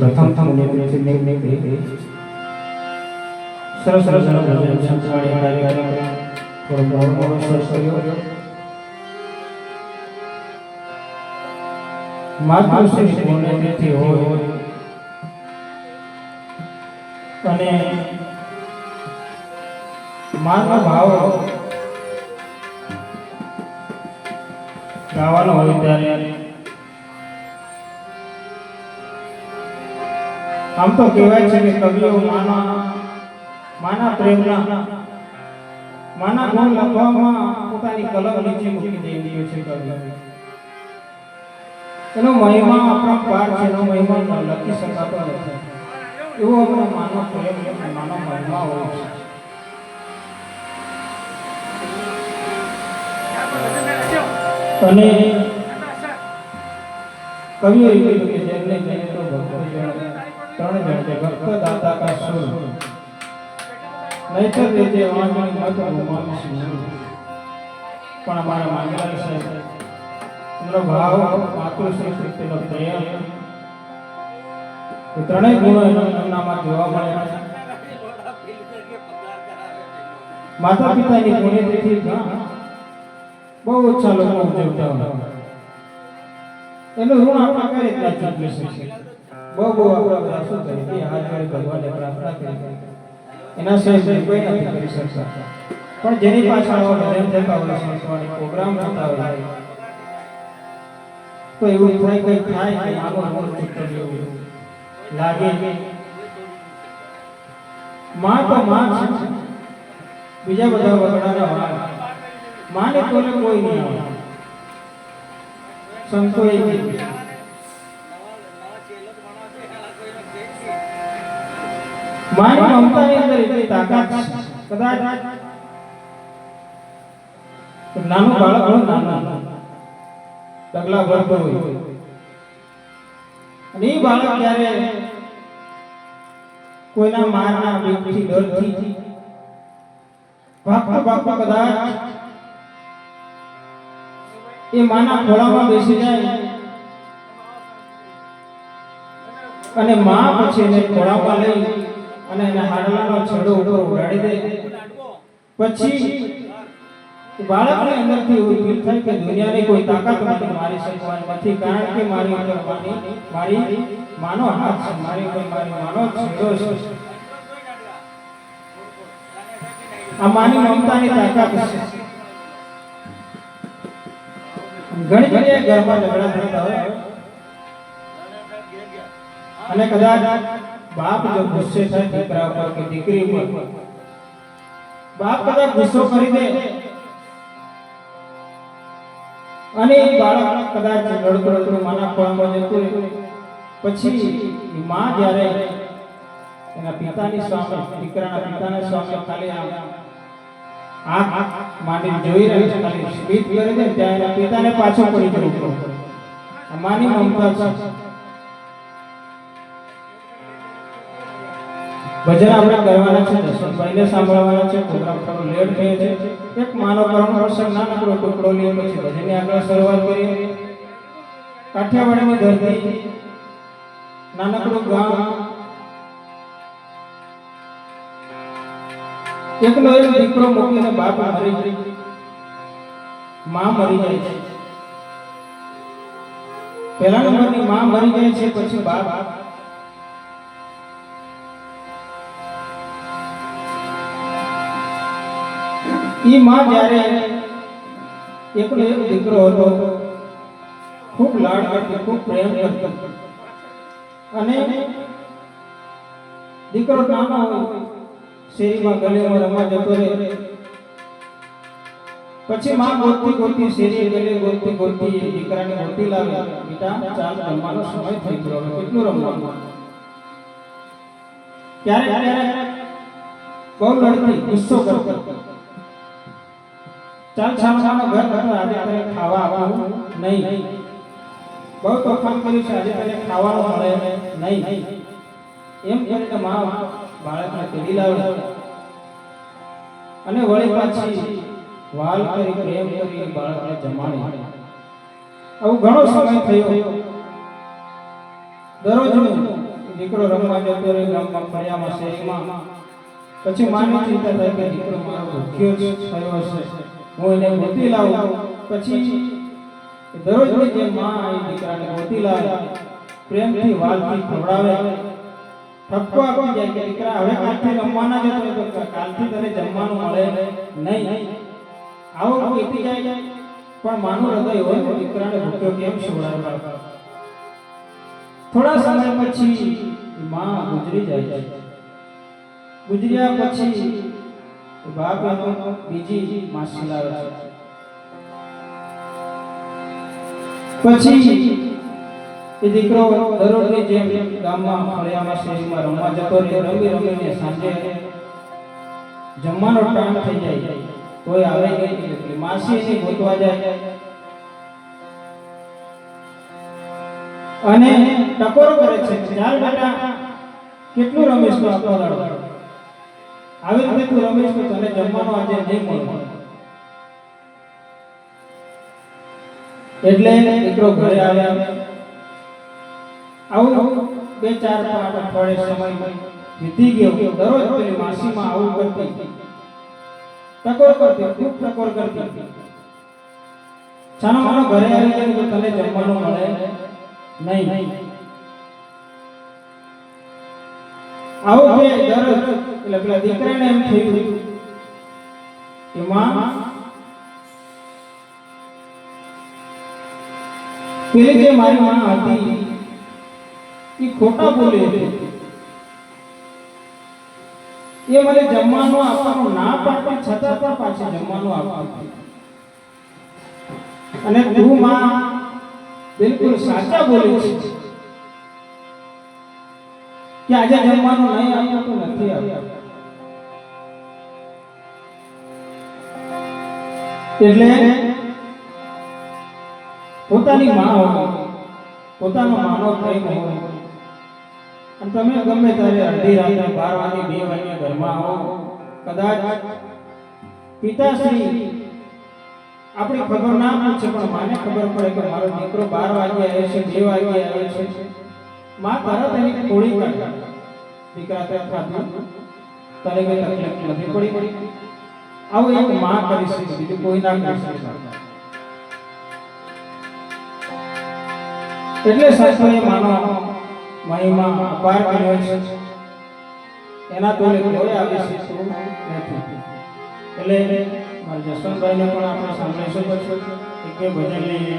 પ્રથમ સરસ સરસ માતૃશ્રી પુણ્યતિથિ હોય અને માનો ભાવ ગાવાનો હોય ત્યારે આમ તો કહેવાય છે કે કવિઓ માના માના પ્રેમના, માના ગુણ લખવામાં પોતાની કલમ નીચે મૂકી દેવી છે કવિ એનો મહિમા આપણા પાર છે, એનો મહિમા લખી શકાતો નથી. એવો આપણો માનો પ્રેમ માનો મહિમા હોય છે. અને કવિઓ એવું કે જેમને ત્રણ જણ ભક્ત દાતા કા સુર. નહીતર તે જે વાણી મત ગુમાવીશું પણ અમારા માંગલાલ છે એમનો ભાવ માતૃશ્રી શક્તિનો પ્રેમ એ ત્રણેય ગુણો એમનામાં જોવા મળે. છે માતા પિતાની પુણ્યતિથિ બહુ ઓછા લોકો ઉજવતા હોય. એનું ઋણ આપણા રીતે ચૂકવી શકીએ? બહુ બહુ આપણા બધા શું હાથ જોડી ભગવાનને પ્રાર્થના કરી એના સિવાય કોઈ નથી કરી શકતા. પણ જેની પાછળ આવો ધર્મ થતા હોય સંસ્વાણી પ્રોગ્રામ થતા હોય તો એવું થાય કઈ થાય કે આનો ઋણ ચૂકવ્યું લાગે માં તો માં છે. બીજા બધા વગડાના વાળ માને તોલે કોઈ નહીં આવે સંતો એ કીધું. માની મમતાની અંદર એટલી તાકાત કદાચ નાનું બાળક હોય નાનું ડગલા ભરતો હોય. અને એ બાળક જ્યારે કોઈના મારના બીકથી ડરથી ભાગતો ભાગતો કદાચ એ માના ખોળામાં બેસી જાય અને માં પછી એને ખોળામાં લઈ અને એના હાડલાનો છેડો ઉપર ઉડાડી દે. પછી બાળકને અંદરથી એવું ફીલ થાય કે દુનિયાની કોઈ તાકાત નથી મારી શકવાની. નથી કારણ કે મારી અંદર મારી મારી માનો હાથ છે, મારી ઉપર મારી માનો છેડો છે. આ માની મમતાની તાકાત છે. ઘણી જગ્યાએ ઘરમાં ઝઘડા થતા હોય. અને કદાચ બાપ જો ગુસ્સે થાય દીકરા ઉપર કે દીકરી ઉપર. બાપ કદાચ ગુસ્સો કરી દે. અને બાળક કદાચ રડતું માના ખોળામાં જતું પછી માં જ્યારે એના પિતાની સામે, દીકરાના પિતાના સામે ખાલી આમ આંખ માંડી જોઈ રહી છે, ખાલી સ્મિત કરી દે ત્યાં એના પિતાને પાછો પડી જવું માની મમતા છે. ભજન આપણે કરવાના છે દર્શનભાઈને સાંભળવાના છે, પ્રોગ્રામ થોડો લેટ થયો છે. એક માનવ કરુણ પ્રસંગ નાનકડો ટુકડો લઈએ પછી ભજનની આગળ શરૂઆત કરીએ. કાઠિયાવાડની ધરતી, નાનકડું ગામ. એકનો એક દીકરો મૂકીને બાપ મરી માં મરી જાય છે. પહેલા નંબરની માં મરી જાય છે, પછી બાપ. ઈ માં જ્યારે એકનો એક દીકરો હતો ખૂબ લાડ કરતી ખૂબ પ્રેમ કરતી અને દીકરો નાનો હોય શેરીમાં ગલીમાં રમવા જતો રહે પછી માં ગોતતી ગોતતી શેરી ગલી ગોતતી ગોતતી એ દીકરાને ગોતી લાવે બેટા, ચાલ, રમવાનો સમય થઈ ગયો હવે, કેટલું રમવાનું? ક્યારેક ક્યારેક બહુ લડતી, ગુસ્સો કરતી. ચાલ છાનવાનો ઘર હતો આજે તને ખાવા આવવાનું નહીં. બહુ તોફાન કર્યું છે, આજે તને ખાવાનું મળે નહીં. એમ કરીને માં બાળકને તેડી લાવે. અને વળી પાછી વાલ કરી પ્રેમ કરી બાળકને જમાડી. આવું ઘણો સમય થયો. દરરોજ દીકરો રમવા જતો રહ્યો, ગામમાં ફર્યામાં શેરીમાં પછી માની ચિંતા થાય કે દીકરો મારો ભૂખ્યો થયો હશે. હું એને ગોતી લાવું. પછી દરરોજની જેમ માં એ દીકરાને ગોતી લાવે, પ્રેમથી વાલથી ખવડાવે. ઠપકો આપી જાય કે દીકરા, હવે કાલથી રમવાના જતો તો કાલથી તને જમવાનું મળે નહીં. આવું કહેતી જાય. પણ માનું હૃદય હોય તો દીકરાને ભૂખ્યો કેમ સુવડાવવા થોડા સમય પછી માં ગુજરી જાય છે. ગુજર્યા પછી બાપ એનો બીજી માસી એ દીકરો દરરોજની જેમ ગામમાં ફળિયામાં શેરીમાં રમવા જતો રહે, રમી જમવાનો ટાઈમ થઈ જાય. કોઈ આવે નહીં, એટલે માસી એને ગોતવા જાય અને ટકોરો કરે છે કેટલું રમેશ આખો દાડો? આવી રીતે તું રમેશ તો તને જમવાનું આજે નહીં મળે. એટલે દીકરો ઘરે આવ્યા. આવું બે ચાર પાંચ અઠવાડિયે સમય વીતી ગયો. દરરોજ પેલી માસીમાં આવું કરતી. ટકોર કરતી, ખૂબ ટકોર કરતી. છાનો માનો ઘરે આવી જાય તો તને જમવાનું મળે નહીં. આવું કે દરરોજ એટલે પેલા દીકરાને એમ થયું કે માં, પેલી જે મારી માં હતી, એ ખોટા બોલે એ મને જમવાનું આપવાનું ના પાડતી, છતાં પણ પાછી જમવાનું આપતી. અને તું, માં, બિલકુલ સાચા બોલે છે. કે આજે જમવાનું નહીં આવ્યું તો નથી આપ્યું એટલે પોતાની માં હોય પોતાનો માનો થઈ હોય. અને તમે ગમે ત્યારે અડધી રાત્રે બાર વાગે બે વાગે ઘરમાં આવો. કદાચ પિતાશ્રી આપણી ખબર ના પૂછે પણ માને ખબર પડે કે મારો દીકરો બાર વાગે આવે છે બે વાગે આવે છે. માં તરત એની થોડી કાઢે. દીકરા તે ખાધું તારે નથી પડી? આવું એક માં કરી શકે બીજું કોઈ ના કરી શકે એટલે સંતોએ માનો, મહિમા અપાર કર્યો છે. એના તોલે કોઈ આવી શકતું નથી. મારા જસવંતભાઈને પણ આપણે સાંભળી શકો છો એક ભજન લઈને